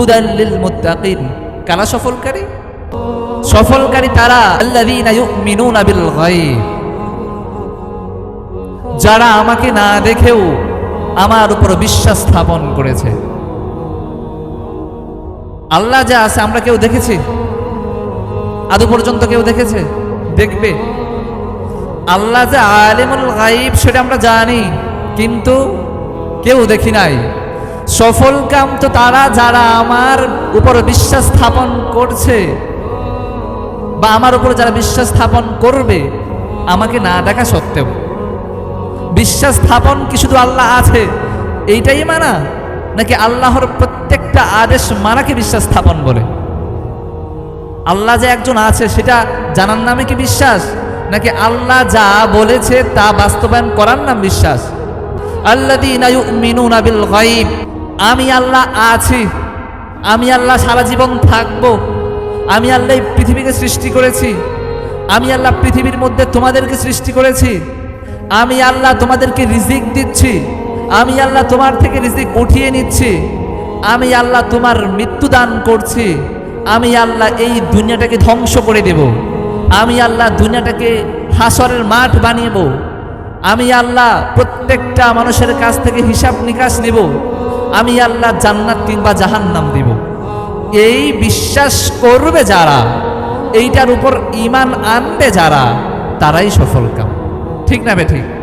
হুদাল্লিল মুত্তাকিন। কারা সফলকারী? সফলকারী তারা আল্লাযীনা ইউমিনুনা বিল গায়ব। যারা আমাকে না দেখেও আমার উপর বিশ্বাস স্থাপন করেছে। আল্লাহ যা আছে আমরা কেউ দেখেছি? আদৌ পর্যন্ত কেউ দেখেছে? দেখবে। আল্লাহ যে আলিমুল গাইব সেটা আমরা জানি। কিন্তু কেউ দেখি নাই। সফল কাম তো তারা, যারা আমার উপর বিশ্বাস স্থাপন করছে বা আমার উপর যারা বিশ্বাস স্থাপন করবে, আমাকে না দেখা সত্ত্বেও। বিশ্বাস স্থাপন কি শুধু আল্লাহ আছে, এইটাই মানা? নাকি আল্লাহর প্রত্যেকটা আদেশ মানাকে বিশ্বাস স্থাপন বলে? আল্লাহ যে একজন আছে, সেটা জানার নামে কি বিশ্বাস? নাকি আল্লাহ যা বলেছে তা বাস্তবায়ন করার নাম বিশ্বাস? গায়ব। আমি আল্লাহ আছি আমি আল্লাহ সারা জীবন থাকব আমি আল্লাহ এই পৃথিবীকে সৃষ্টি করেছি আমি আল্লাহ পৃথিবীর মধ্যে তোমাদেরকে সৃষ্টি করেছি আমি আল্লাহ তোমাদেরকে রিজিক দিচ্ছি আমি আল্লাহ তোমার থেকে রিজিক উঠিয়ে নিচ্ছি আমি আল্লাহ তোমার মৃত্যু দান করছি আমি আল্লাহ এই দুনিয়াটাকে ধ্বংস করে দেব আমি আল্লাহ দুনিয়াটাকে হাসরের মাঠ বানিয়ে দেব আমি আল্লাহ প্রত্যেকটা মানুষের কাছ থেকে হিসাব নিকাশ নেব আমি আল্লাহ জান্নাত কিংবা জাহান্নাম দিব। এই বিশ্বাস করবে যারা, এইটার উপর ইমান আনবে যারা, তারাই সফল কাম ঠিক না বে ঠিক?